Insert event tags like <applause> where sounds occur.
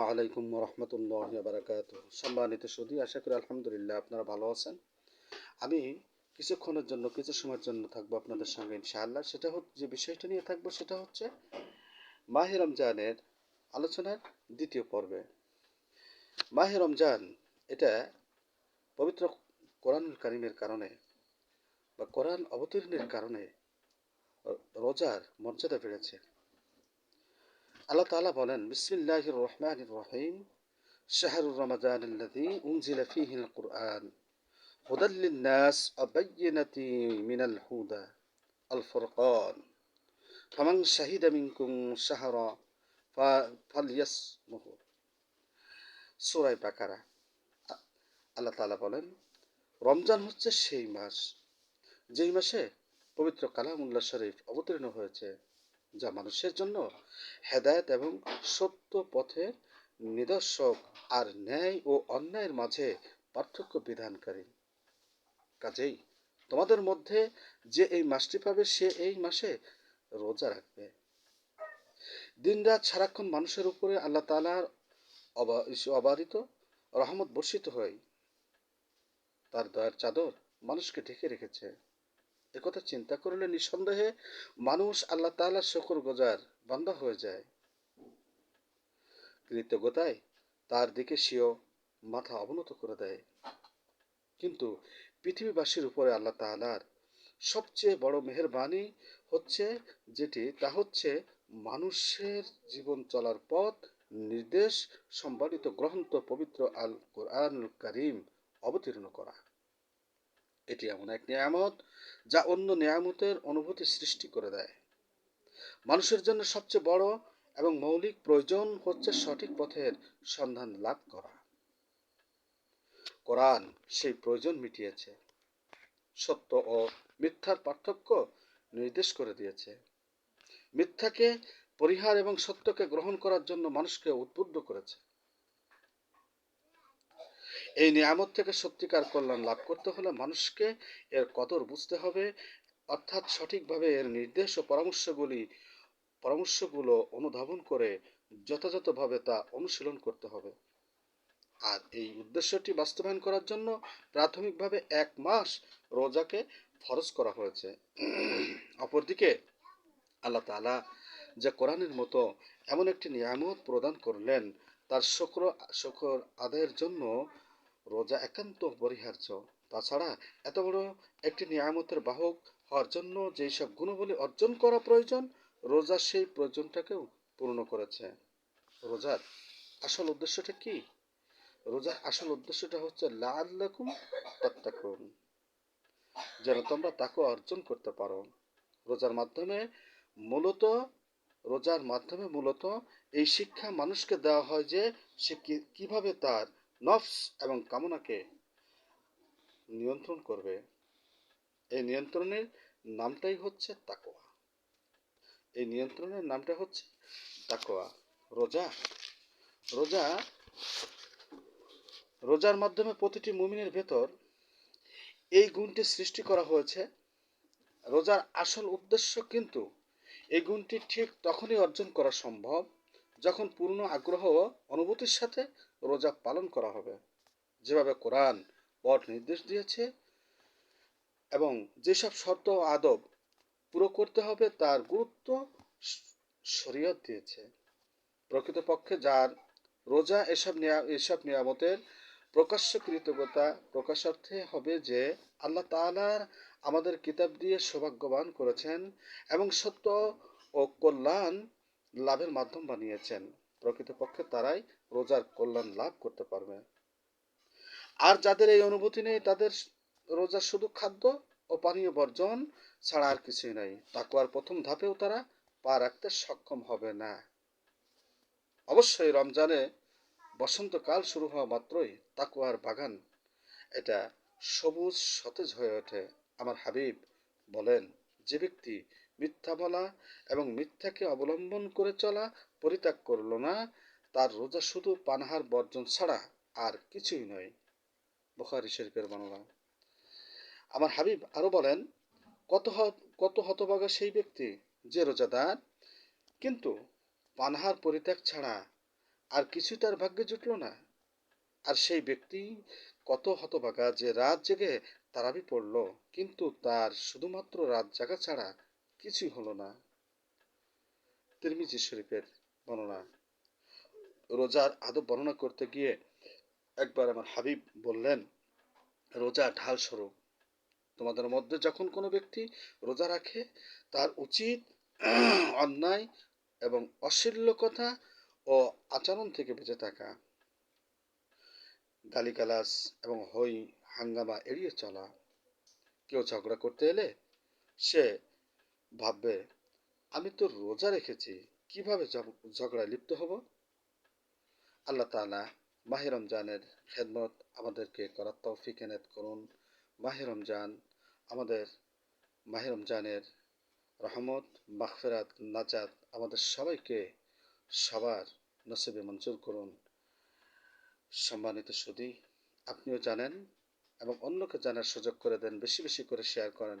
আলাইকুম রহমতুল্লাহ বারাকাত সম্মানিত সুদী আশা করি আলহামদুলিল্লাহ আপনারা ভালো আছেন। আমি কিছুক্ষণের জন্য, কিছু সময়ের জন্য থাকব আপনাদের সঙ্গে ইনশাআল্লাহ। সেটা হচ্ছে, যে বিষয়টা নিয়ে থাকব সেটা হচ্ছে মাহে রমজানের আলোচনার দ্বিতীয় পর্বে। মাহে রমজান, এটা পবিত্র কোরআনুল কারিমের কারণে বা কোরআন অবতীর্ণের কারণে রোজার মর্যাদা বেড়েছে। আল্লাহ তালা বলেন বিসমিল্লাহ রহমান রহিম। শাহরুর রমাজান উনজিলা ফিহিল কুরআন। হুদাল্লিন্নাস অবৈনাতি মিনাল হুদা আল ফুরকান। ফামাং শাহিদা মিনকুম শাহরা ফালিয়াস মুহু বাকারা। আল্লাহ বলেন, রমজান হচ্ছে সেই মাস, যেই মাসে পবিত্র কালামুল্লাহ শরীফ অবতীর্ণ হয়েছে। যা মানুষের জন্য হেদায়েত এবং সত্য পথের নিদর্শক আর ন্যায় ও অন্যায়ের মাঝে পার্থক্য বিধানকারী। কাজেই তোমাদের মধ্যে যে এই মাসটি পাবে, সে এই মাসে রোজা রাখবে। দিনরাত সারাক্ষণ মানুষের উপরে আল্লাহ তালার অবারিত রহমত বর্ষিত হয়। তার দয়ার চাদর মানুষকে ঢেকে রেখেছে। একথা চিন্তা করলে নিঃসন্দেহে মানুষ আল্লাহ তাআলার শকর গোজার বান্দা হয়ে যায়। কৃতজ্ঞতায় তার দিকে সেও মাথা অবনত করে দেয়। কিন্তু পৃথিবীবাসীর উপরে আল্লাহ তাআলার সবচেয়ে বড় মেহরবানি হচ্ছে যেটি, তা হচ্ছে মানুষের জীবন চলার পথ, নির্দেশ সম্বলিত গ্রন্থ পবিত্র আল কোরআনুল করিম অবতীর্ণ করা। এটি এমন এক নিয়ামত যা অন্য নিয়ামতের অনুভূতি সৃষ্টি করে দেয়। মানুষের জন্য সবচেয়ে বড় এবং মৌলিক প্রয়োজন হচ্ছে সঠিক পথের সন্ধান লাভ করা। কোরআন সেই প্রয়োজন মিটিয়েছে, সত্য ও মিথ্যার পার্থক্য নির্দেশ করে দিয়েছে। মিথ্যাকে, পরিহার এবং সত্যকে গ্রহণ করার জন্য মানুষকে উদ্বুদ্ধ করেছে। এই নিয়ামত থেকে সত্যিকার কল্যাণ লাভ করতে হলে মানুষকে এর কদর বুঝতে হবে। অর্থাৎ সঠিকভাবে এর নির্দেশ ও পরামর্শগুলি, পরামর্শগুলো অনুধাবন করে যথাযথভাবে তা অনুশীলন করতে হবে। আর এই উদ্দেশ্যটি বাস্তবায়ন করার জন্য প্রাথমিকভাবে এক মাস রোজাকে ফরজ করা হয়েছে। অপরদিকে আল্লাহ তালা যে কোরআনের মতো এমন একটি নিয়ামত প্রদান করলেন, তার শকর শকর আদায়ের জন্য রোজা একান্ত অপরিহার্য। তাছাড়া এত বড় একটি নিয়ামতের বাহক হওয়ার জন্য যেই সব গুণবলী অর্জন করা প্রয়োজন, রোজা সেই প্রয়োজনটাকেও পূর্ণ করেছে। রোজার আসল উদ্দেশ্যটা কি? রোজার আসল উদ্দেশ্যটা হচ্ছে লাল্লাকুম তাত্তাকুন, যেন তোমরা তাকে অর্জন করতে পারো। রোজার মাধ্যমে মূলত, রোজার মাধ্যমে মূলত এই শিক্ষা মানুষকে দেওয়া হয় যে সে কীভাবে তার নফস এবং কামনাকে নিয়ন্ত্রণ করবে। এই নিয়ন্ত্রণের নামটাই হচ্ছে তাকোয়া এই নিয়ন্ত্রণের নামটা হচ্ছে তাকোয়া রোজা। রোজা, রোজার মাধ্যমে প্রতিটি মুমিনের ভেতর এই গুণটি সৃষ্টি করা হয়েছে। রোজার আসল উদ্দেশ্য কিন্তু এই গুণটি ঠিক তখনই অর্জন করা সম্ভব যখন পূর্ণ আগ্রহ অনুভূতির সাথে রোজা পালন করা হবে। যেভাবে কোরআন পট নির্দেশ দিয়েছে এবং যেসব শর্ত ও আদব পুরো করতে হবে তার গুরুত্ব শরীয়ত দিয়েছে। প্রকৃতপক্ষে যার রোজা এসব এসব নিয়ামতের প্রকাশ্য কৃতজ্ঞতা প্রকাশার্থে হবে যে আল্লাহ তালার আমাদের কিতাব দিয়ে সৌভাগ্যবান করেছেন এবং সত্য ও কল্যাণ লাভের মাধ্যম বানিয়েছেন। প্রকৃতপক্ষে তারাই রোজার কল্যাণ লাভ করতে পারবে। আর যাদের এই অনুভূতি নেই, তাদের রোজা শুধু খাদ্য ও পানীয় বর্জন ছাড়া আর কিছুই নাই। তাকুয়ার প্রথম ধাপেও তারা পা রাখতে সক্ষম হবে না। অবশ্যই রমজানে বসন্তকাল শুরু হওয়া মাত্রই তাকুয়ার বাগান, এটা সবুজ সতেজ হয়ে ওঠে, আমার হাবিব বলেন। যে ব্যক্তি মিথ্যা বলা এবং মিথ্যাকে অবলম্বন করে চলা পরিত্যাগ করল না, তার রোজা শুধু পানাহার বর্জন ছাড়া আর কিছুই নয়। বুখারি শরীফের বর্ণনা আমার হাবিব আরও বলেন, কত কত হতভাগা সেই ব্যক্তি যে রোজাদার, কিন্তু পানাহার পরিত্যাগ ছাড়া আর কিছু তার ভাগ্যে জুটলো না। আর সেই ব্যক্তি কত হতভাগা যে রাত জেগে তারাবি পড়ল, কিন্তু তার শুধুমাত্র রাত জাগা ছাড়া কিছুই হলো না। তিরমিজি শরীফের বর্ণনা। রোজার আদব বর্ণনা করতে গিয়ে একবার আমার হাবিব বললেন, রোজা ঢাল স্বরূপ তোমাদের মধ্যে যখন কোনো ব্যক্তি রোজা রাখে, তার উচিত <clears throat> অন্যায় এবং অশ্লীল কথা ও আচরণ থেকে বেঁচে থাকা। গালিগালাজ এবং হই হাঙ্গামা এড়িয়ে চলা। কেউ ঝগড়া করতে এলে সে ভাববে, আমি তো রোজা রেখেছি, কীভাবে ঝগড়ায় লিপ্ত হব? আল্লাহ তাআলা মাহে রমজানের খেদমত আমাদেরকে করার তৌফিক এনায়েত করুন। মাহে রমজান আমাদের, মাহে রমজানের রহমত, মাগফিরাত, নাজাত আমাদের সবাইকে সবার নসিবে মঞ্জুর করুন। সম্মানিত সুদী, আপনিও জানেন এবং অন্যকে জানার সুযোগ করে দেন, বেশি বেশি করে শেয়ার করেন।